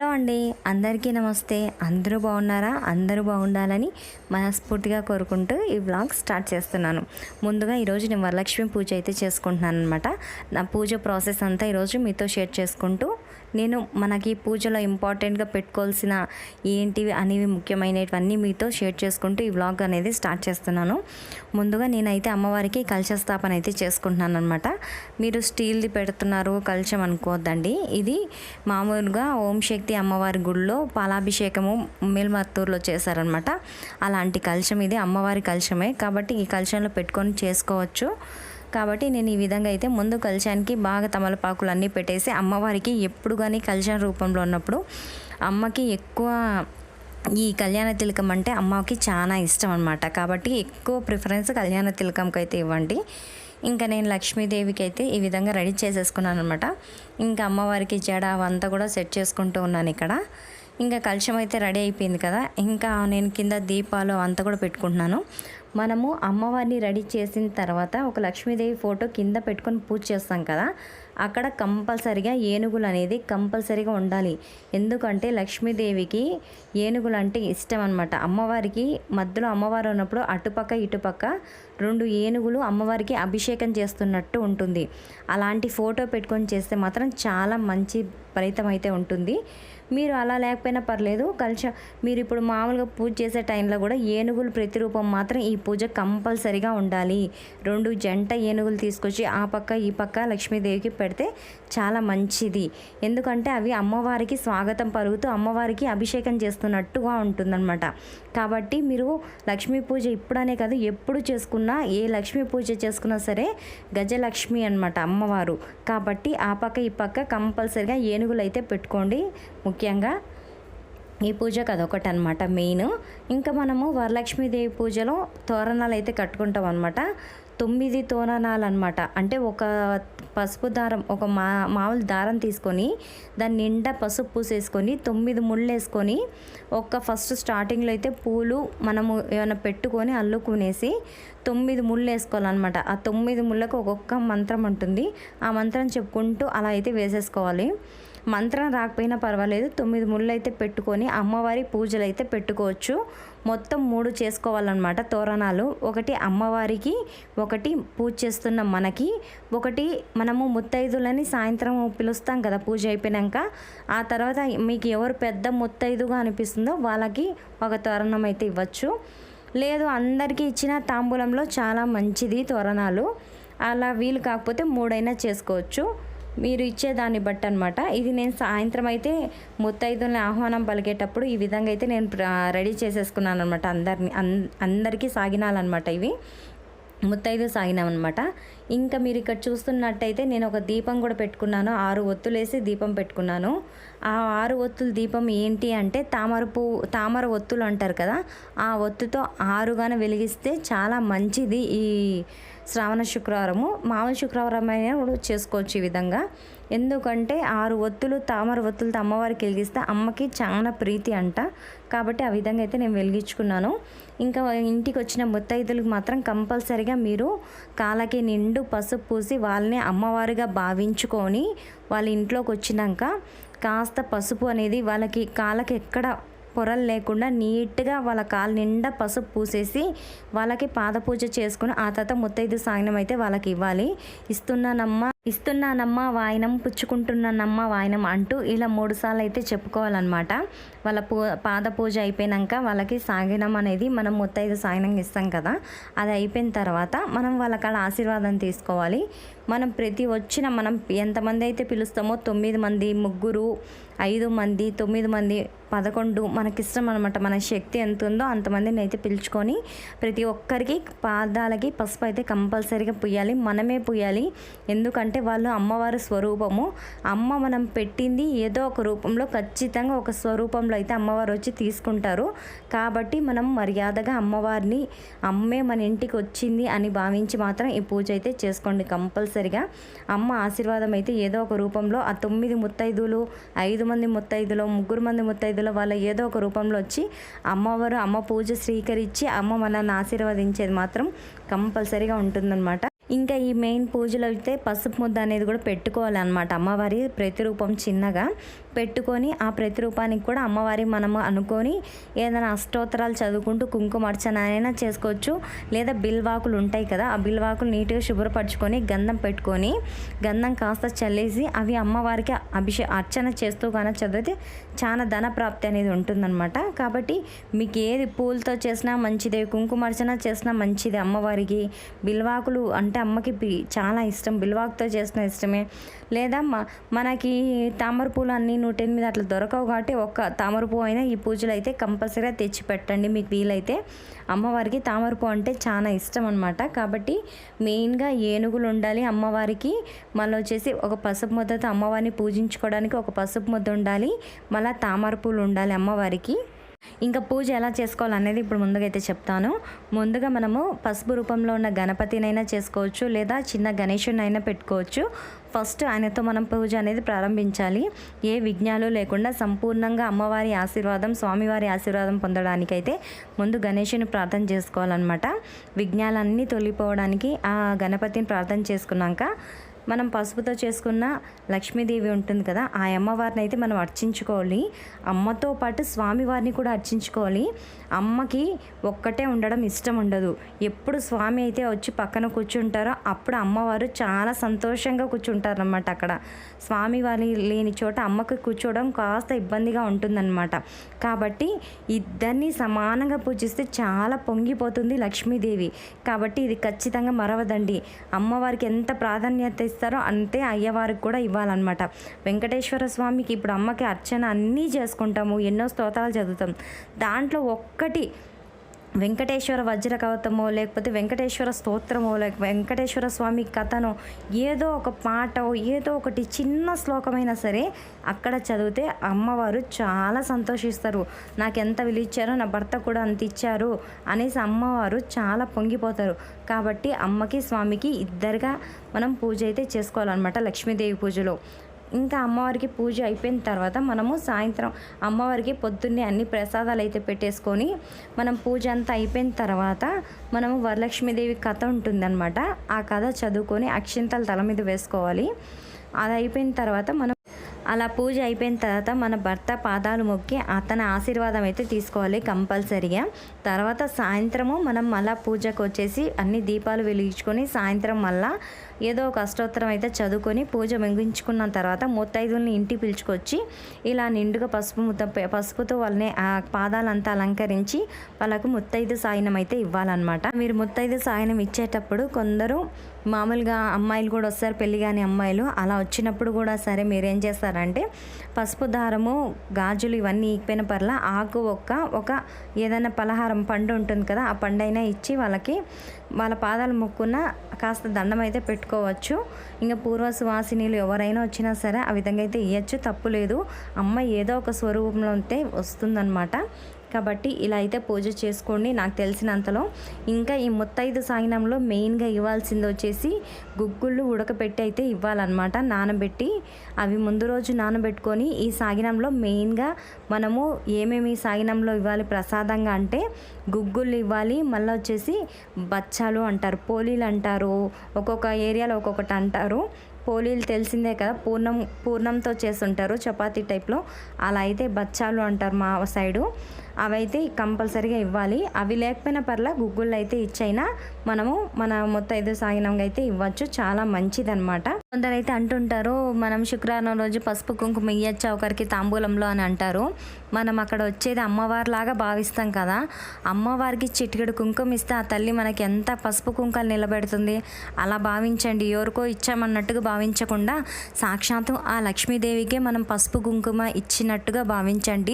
Hello అండి. అందరికీ నమస్తే. అందరూ బాగున్నారా? అందరూ బాగుండాలని మనస్ఫూర్తిగా కోరుకుంటూ ఈ వ్లాగ్ స్టార్ట్ చేస్తున్నాను. ముందుగా ఈరోజు నేను వరలక్ష్మి పూజ అయితే చేసుకుంటున్నాను అనమాట నా పూజ ప్రాసెస్ అంతా ఈరోజు మీతో షేర్ చేసుకుంటూ నేను మనకి పూజలో ఇంపార్టెంట్గా పెట్టుకోవాల్సిన ఏంటివి అనేవి ముఖ్యమైనవన్నీ మీతో షేర్ చేసుకుంటూ ఈ వ్లాగ్ అనేది స్టార్ట్ చేస్తున్నాను. ముందుగా నేనైతే అమ్మవారికి కలశ స్థాపన అయితే చేసుకుంటున్నాను అనమాట మీరు స్టీల్ది పెడుతున్నారు కలశం అనుకోవద్దండి. ఇది మామూలుగా ఓం శక్తి అమ్మవారి గుడిలో పాలాభిషేకము మేల్మత్తూరులో చేశారనమాట అలాంటి కలశం ఇది అమ్మవారి కలశమే. కాబట్టి ఈ కలశంలో పెట్టుకొని చేసుకోవచ్చు. కాబట్టి నేను ఈ విధంగా అయితే ముందు కలశానికి బాగా తమలపాకులు అన్నీ పెట్టేసి అమ్మవారికి ఎప్పుడు కానీ కలశం రూపంలో ఉన్నప్పుడు అమ్మకి ఎక్కువ ఈ కళ్యాణ తిలకం అంటే అమ్మకి చాలా ఇష్టం అనమాట కాబట్టి ఎక్కువ ప్రిఫరెన్స్ కళ్యాణ తిలకంకి అయితే ఇవ్వండి. ఇంకా నేను లక్ష్మీదేవికి అయితే ఈ విధంగా రెడీ చేసేసుకున్నాను అనమాట ఇంకా అమ్మవారికి జడ అవంతా కూడా సెట్ చేసుకుంటూ ఉన్నాను ఇక్కడ. ఇంకా కలుషం అయితే రెడీ అయిపోయింది కదా. ఇంకా నేను కింద దీపాలు అంతా కూడా పెట్టుకుంటున్నాను. మనము అమ్మవారిని రెడీ చేసిన తర్వాత ఒక లక్ష్మీదేవి ఫోటో కింద పెట్టుకొని పూజ చేస్తాం కదా అక్కడ కంపల్సరిగా ఏనుగులు అనేది కంపల్సరిగా ఉండాలి. ఎందుకంటే లక్ష్మీదేవికి ఏనుగులు అంటే ఇష్టం అనమాట అమ్మవారికి మధ్యలో అమ్మవారు ఉన్నప్పుడు అటుపక్క ఇటుపక్క రెండు ఏనుగులు అమ్మవారికి అభిషేకం చేస్తున్నట్టు ఉంటుంది. అలాంటి ఫోటో పెట్టుకొని చేస్తే మాత్రం చాలా మంచి ఫలితం అయితే ఉంటుంది. మీరు అలా లేకపోయినా పర్లేదు కలిసి మీరు ఇప్పుడు మామూలుగా పూజ చేసే టైంలో కూడా ఏనుగులు ప్రతిరూపం మాత్రం ఈ పూజ కంపల్సరిగా ఉండాలి. రెండు జంట ఏనుగులు తీసుకొచ్చి ఆ పక్క ఈ పక్క లక్ష్మీదేవికి పెడితే చాలా మంచిది. ఎందుకంటే అవి అమ్మవారికి స్వాగతం పలుకుతూ అమ్మవారికి అభిషేకం చేస్తున్నట్టుగా ఉంటుందన్నమాట. కాబట్టి మీరు లక్ష్మీ పూజ ఇప్పుడనే కాదు ఎప్పుడు చేసుకున్నా ఏ లక్ష్మీ పూజ చేసుకున్నా సరే గజలక్ష్మి అనమాట అమ్మవారు. కాబట్టి ఆ పక్క ఈ పక్క కంపల్సరిగా ఏనుగులు అయితే పెట్టుకోండి. ముఖ్యంగా ఈ పూజకు అదొకటి అనమాట మెయిన్. ఇంకా మనము వరలక్ష్మీదేవి పూజలో తోరణాలు అయితే కట్టుకుంటాం అనమాట తొమ్మిది తోరణాలు అనమాట అంటే ఒక పసుపు దారం ఒక మా మామూలు దారం తీసుకొని దాని నిండా పసుపు పూసేసుకొని తొమ్మిది ముళ్ళు వేసుకొని ఒక ఫస్ట్ స్టార్టింగ్లో అయితే పూలు మనము ఏమైనా పెట్టుకొని అల్లుకునేసి తొమ్మిది ముళ్ళు వేసుకోవాలన్నమాట ఆ తొమ్మిది ముళ్ళకు ఒక్కొక్క మంత్రం ఉంటుంది. ఆ మంత్రం చెప్పుకుంటూ అలా అయితే వేసేసుకోవాలి. మంత్రం రాకపోయినా పర్వాలేదు. తొమ్మిది ముళ్ళు అయితే పెట్టుకొని అమ్మవారి పూజలు అయితే పెట్టుకోవచ్చు. మొత్తం మూడు చేసుకోవాలన్నమాట తోరణాలు. ఒకటి అమ్మవారికి ఒకటి పూజ చేస్తున్న మనకి ఒకటి మనము ముత్తైదులని సాయంత్రం పిలుస్తాం కదా పూజ అయిపోయాక ఆ తర్వాత మీకు ఎవరు పెద్ద ముత్తైదుగా అనిపిస్తుందో వాళ్ళకి ఒక తోరణం అయితే ఇవ్వచ్చు. లేదు అందరికీ ఇచ్చిన తాంబూలంలో చాలా మంచిది తోరణాలు. అలా వీలు కాకపోతే మూడైనా చేసుకోవచ్చు. మీరు ఇచ్చే దాన్ని బట్టి అనమాట ఇది నేను సాయంత్రం అయితే ముత్తైదుల్ని ఆహ్వానం పలికేటప్పుడు ఈ విధంగా అయితే నేను రెడీ చేసేసుకున్నాను అనమాట అందరిని అందరికీ సాగినాలన్నమాట ఇవి. ముత్తైదు సాగినామన్నమాట ఇంకా మీరు ఇక్కడ చూస్తున్నట్టయితే నేను ఒక దీపం కూడా పెట్టుకున్నాను. ఆరు ఒత్తులేసి దీపం పెట్టుకున్నాను. ఆ ఆరు ఒత్తుల దీపం ఏంటి అంటే తామర పువ్వు తామర ఒత్తులు అంటారు కదా ఆ ఒత్తుతో ఆరుగాన వెలిగిస్తే చాలా మంచిది. ఈ శ్రావణ శుక్రవారము. మామూలు శుక్రవారం అయినా కూడా చేసుకోవచ్చు ఈ విధంగా. ఎందుకంటే ఆరు ఒత్తులు తామర ఒత్తులతో అమ్మవారికి వెలిగిస్తే అమ్మకి చాలా ప్రీతి అంట. కాబట్టి ఆ విధంగా అయితే నేను వెలిగించుకున్నాను. ఇంకా ఇంటికి వచ్చిన ముత్తైదులకు మాత్రం కంపల్సరిగా మీరు కాళ్ళకి నిండు పసుపు పూసి వాళ్ళని అమ్మవారిగా భావించుకొని వాళ్ళ ఇంట్లోకి వచ్చినాక కాస్త పసుపు అనేది వాళ్ళకి కాళ్ళకి ఎక్కడ పొరలు లేకుండా నీట్గా వాళ్ళ కాలు నిండా పసుపు పూసేసి వాళ్ళకి పాదపూజ చేసుకుని ఆ తర్వాత ముత్తైదు సాయనం అయితే వాళ్ళకి ఇవ్వాలి. ఇస్తున్నానమ్మా. ఇస్తున్నానమ్మా వాయనం పుచ్చుకుంటున్నానమ్మా వాయనం అంటూ ఇలా మూడు సార్లు అయితే చెప్పుకోవాలన్నమాట. వాళ్ళ పూ పాద పూజ అయిపోయినాక వాళ్ళకి సాగినం అనేది మనం ముత్తైదు సాగినం ఇస్తాం కదా. అది అయిపోయిన తర్వాత మనం వాళ్ళకాడ ఆశీర్వాదం తీసుకోవాలి. మనం ప్రతి వచ్చిన మనం ఎంతమంది అయితే పిలుస్తామో తొమ్మిది మంది ముగ్గురు ఐదు మంది తొమ్మిది మంది పదకొండు మనకిష్టం అనమాట మన శక్తి ఎంత ఉందో అంతమందిని అయితే పిలుచుకొని ప్రతి ఒక్కరికి పాదాలకి పసుపు అయితే కంపల్సరీగా పుయ్యాలి మనమే పుయ్యాలి ఎందుకంటే వాళ్ళు అమ్మవారి స్వరూపము. అమ్మ మనం పెట్టింది ఏదో ఒక రూపంలో ఖచ్చితంగా ఒక స్వరూపంలో అయితే అమ్మవారు వచ్చి తీసుకుంటారు. కాబట్టి మనం మర్యాదగా అమ్మవారిని అమ్మే మన ఇంటికి వచ్చింది అని భావించి మాత్రం ఈ పూజ అయితే చేసుకోండి కంపల్సరిగా. అమ్మ ఆశీర్వాదం అయితే ఏదో ఒక రూపంలో ఆ తొమ్మిది ముత్తైదులు ఐదు మంది ముత్తైదులు ముగ్గురు మంది ముత్తైదులు వాళ్ళ ఏదో ఒక రూపంలో వచ్చి అమ్మవారు అమ్మ పూజ స్వీకరించి అమ్మ మనల్ని ఆశీర్వదించేది మాత్రం కంపల్సరీగా ఉంటుందన్నమాట. ఇంకా ఈ మెయిన్ పూజలు అయితే పసుపు ముద్ద అనేది కూడా పెట్టుకోవాలి అనమాట అమ్మవారి ప్రతిరూపం చిన్నగా పెట్టుకొని ఆ ప్రతిరూపానికి కూడా అమ్మవారి మనము అనుకొని ఏదైనా అష్టోత్తరాలు చదువుకుంటూ కుంకుమార్చన అయినా చేసుకోవచ్చు. లేదా బిల్వాకులు ఉంటాయి కదా ఆ బిల్వాకులు నీట్గా శుభ్రపరచుకొని గంధం పెట్టుకొని గంధం కాస్త చల్లేసి అవి అమ్మవారికి అభిషే అర్చన చేస్తూ కానీ చదివితే చాలా ధన ప్రాప్తి అనేది ఉంటుందన్నమాట. కాబట్టి మీకు ఏది పూలతో చేసినా మంచిదే కుంకుమార్చన చేసినా మంచిదే అమ్మవారికి. బిల్వాకులు అంటే అంటే అమ్మకి చాలా ఇష్టం బిల్వాకుతో చేసిన ఇష్టమే. లేదా మనకి తామర పూలు అన్నీ నూట ఎనిమిది అట్లా దొరకవు కాబట్టి ఒక్క తామర పువ్వు అయినా ఈ పూజలు అయితే కంపల్సరీగా తెచ్చి పెట్టండి. మీకు వీలైతే అమ్మవారికి తామర పువ్వు అంటే చాలా ఇష్టం అనమాట కాబట్టి మెయిన్గా ఏనుగులు ఉండాలి అమ్మవారికి. మళ్ళీ వచ్చేసి ఒక పసుపు ముద్దతో అమ్మవారిని పూజించుకోవడానికి ఒక పసుపు ముద్ద ఉండాలి. మళ్ళీ తామర పూలు ఉండాలి అమ్మవారికి. ఇంకా పూజ ఎలా చేసుకోవాలనేది ఇప్పుడు ముందుగా అయితే చెప్తాను. ముందుగా మనము పసుపు రూపంలో ఉన్న గణపతినైనా చేసుకోవచ్చు లేదా చిన్న గణేషునైనా పెట్టుకోవచ్చు. ఫస్ట్ ఆయనతో మనం పూజ అనేది ప్రారంభించాలి. ఏ విఘ్నాలు లేకుండా సంపూర్ణంగా అమ్మవారి ఆశీర్వాదం స్వామివారి ఆశీర్వాదం పొందడానికైతే ముందు గణేషుని ప్రార్థన చేసుకోవాలన్నమాట. విఘ్నాలన్నీ తొలిపోవడానికి ఆ గణపతిని ప్రార్థన చేసుకున్నాక మనం పసుపుతో చేసుకున్న లక్ష్మీదేవి ఉంటుంది కదా ఆ అమ్మవారిని అయితే మనం అర్చించుకోవాలి. అమ్మతో పాటు స్వామివారిని కూడా అర్చించుకోవాలి. అమ్మకి ఒక్కటే ఉండడం ఇష్టం ఉండదు. ఎప్పుడు స్వామి అయితే వచ్చి పక్కన కూర్చుంటారో అప్పుడు అమ్మవారు చాలా సంతోషంగా కూర్చుంటారనమాట అక్కడ. స్వామివారి లేని చోట అమ్మకి కూర్చోవడం కాస్త ఇబ్బందిగా ఉంటుందన్నమాట. కాబట్టి ఇద్దరిని సమానంగా పూజిస్తే చాలా పొంగిపోతుంది లక్ష్మీదేవి. కాబట్టి ఇది ఖచ్చితంగా మరవదండి. అమ్మవారికి ఎంత ప్రాధాన్యత ఇస్తారో అంతే అయ్యవారికి కూడా ఇవ్వాలన్నమాట. వెంకటేశ్వర స్వామికి ఇప్పుడు అమ్మకి అర్చన అన్నీ చేసుకుంటాము ఎన్నో స్తోత్రాలు చదువుతాం. దాంట్లో ఒక్కటి వెంకటేశ్వర వజ్ర కవతమో లేకపోతే వెంకటేశ్వర స్తోత్రమో లేక వెంకటేశ్వర స్వామి కథనో ఏదో ఒక పాట ఏదో ఒకటి చిన్న శ్లోకమైనా సరే అక్కడ చదివితే అమ్మవారు చాలా సంతోషిస్తారు. నాకు ఎంత విలువిచ్చారో నా భర్త కూడా అంత ఇచ్చారు అనేసి అమ్మవారు చాలా పొంగిపోతారు. కాబట్టి అమ్మకి స్వామికి ఇద్దరుగా మనం పూజ అయితే చేసుకోవాలన్నమాట లక్ష్మీదేవి పూజలో. ఇంకా అమ్మవారికి పూజ అయిపోయిన తర్వాత మనము సాయంత్రం అమ్మవారికి పొద్దున్నే అన్ని ప్రసాదాలు అయితే పెట్టేసుకొని మనం పూజ అంతా అయిపోయిన తర్వాత మనము వరలక్ష్మీదేవి కథ ఉంటుందన్నమాట. ఆ కథ చదువుకొని అక్షింతలు తల మీద వేసుకోవాలి. అది అయిపోయిన తర్వాత మనం అలా పూజ అయిపోయిన తర్వాత మన భర్త పాదాలు మొక్కి అతని ఆశీర్వాదం అయితే తీసుకోవాలి కంపల్సరీగా. తర్వాత సాయంత్రము మనం మళ్ళీ పూజకు వచ్చేసి అన్ని దీపాలు వెలిగించుకొని సాయంత్రం మళ్ళా ఏదో ఒక అష్టోత్తరం అయితే చదువుకొని పూజ ముగించుకున్న తర్వాత ముత్తైదుల్ని ఇంటి పిలుచుకొచ్చి ఇలా నిండుగా పసుపు ముద్ద పసుపుతో వాళ్ళని ఆ పాదాలంతా అలంకరించి వాళ్ళకు ముత్తైదు సాయనం అయితే ఇవ్వాలన్నమాట. మీరు ముత్తైదు సాయనం ఇచ్చేటప్పుడు కొందరు మామూలుగా అమ్మాయిలు కూడా వస్తారు పెళ్ళి కాని అమ్మాయిలు అలా వచ్చినప్పుడు కూడా సరే మీరేం చేస్తారు అంటే పసుపు దారము గాజులు ఇవన్నీ ఈగిపోయిన పర్ల ఆకు ఒక్క ఒక ఏదైనా పలహారం పండు ఉంటుంది కదా ఆ పండు అయినా ఇచ్చి వాళ్ళకి వాళ్ళ పాదాలు మొక్కున్న కాస్త దండం అయితే పెట్టుకోవచ్చు. ఇంకా పూర్వ సువాసినీలు ఎవరైనా వచ్చినా సరే ఆ విధంగా అయితే ఇవ్వచ్చు తప్పు లేదు. అమ్మ ఏదో ఒక స్వరూపంలో అయితే వస్తుందన్నమాట. కాబట్టి ఇలా అయితే పూజ చేసుకోండి నాకు తెలిసినంతలో. ఇంకా ఈ ముత్తైదు సాగినంలో మెయిన్గా ఇవ్వాల్సింది వచ్చేసి గుగ్గుళ్ళు ఉడకపెట్టి అయితే ఇవ్వాలన్నమాట. నానబెట్టి అవి ముందు రోజు నానబెట్టుకొని ఈ సాగినంలో మెయిన్గా మనము ఏమేమి సాగినంలో ఇవ్వాలి ప్రసాదంగా అంటే గుగ్గుళ్ళు ఇవ్వాలి మళ్ళీ వచ్చేసి బచ్చాలు అంటారు పోలీలు అంటారు ఒక్కొక్క ఏరియాలో ఒక్కొక్కటి అంటారు. పోలీలు తెలిసిందే కదా పూర్ణం పూర్ణంతో చేస్తుంటారు చపాతీ టైప్లో. అలా అయితే బచ్చాలు అంటారు మా సైడు. అవైతే కంపల్సరీగా ఇవ్వాలి. అవి లేకపోయినా పర్లా గుగ్గుళ్ళు అయితే ఇచ్చైనా మనము మన మొత్తం ఐదు సాగినంగా అయితే ఇవ్వచ్చు. చాలా మంచిదన్నమాట. కొందరైతే అంటుంటారు మనం శుక్రవారం రోజు పసుపు కుంకుమ ఇయ్యచ్చా? ఒకరికి తాంబూలంలో అని అంటారు. మనం అక్కడ వచ్చేది అమ్మవారిలాగా భావిస్తాం కదా. అమ్మవారికి చిటికెడు కుంకుమ ఇస్తే ఆ తల్లి మనకి ఎంత పసుపు కుంకాలు నిలబెడుతుంది? అలా భావించండి. ఎవరికో ఇచ్చామన్నట్టుగా భావించకుండా సాక్షాత్తు ఆ లక్ష్మీదేవికే మనం పసుపు కుంకుమ ఇచ్చినట్టుగా భావించండి.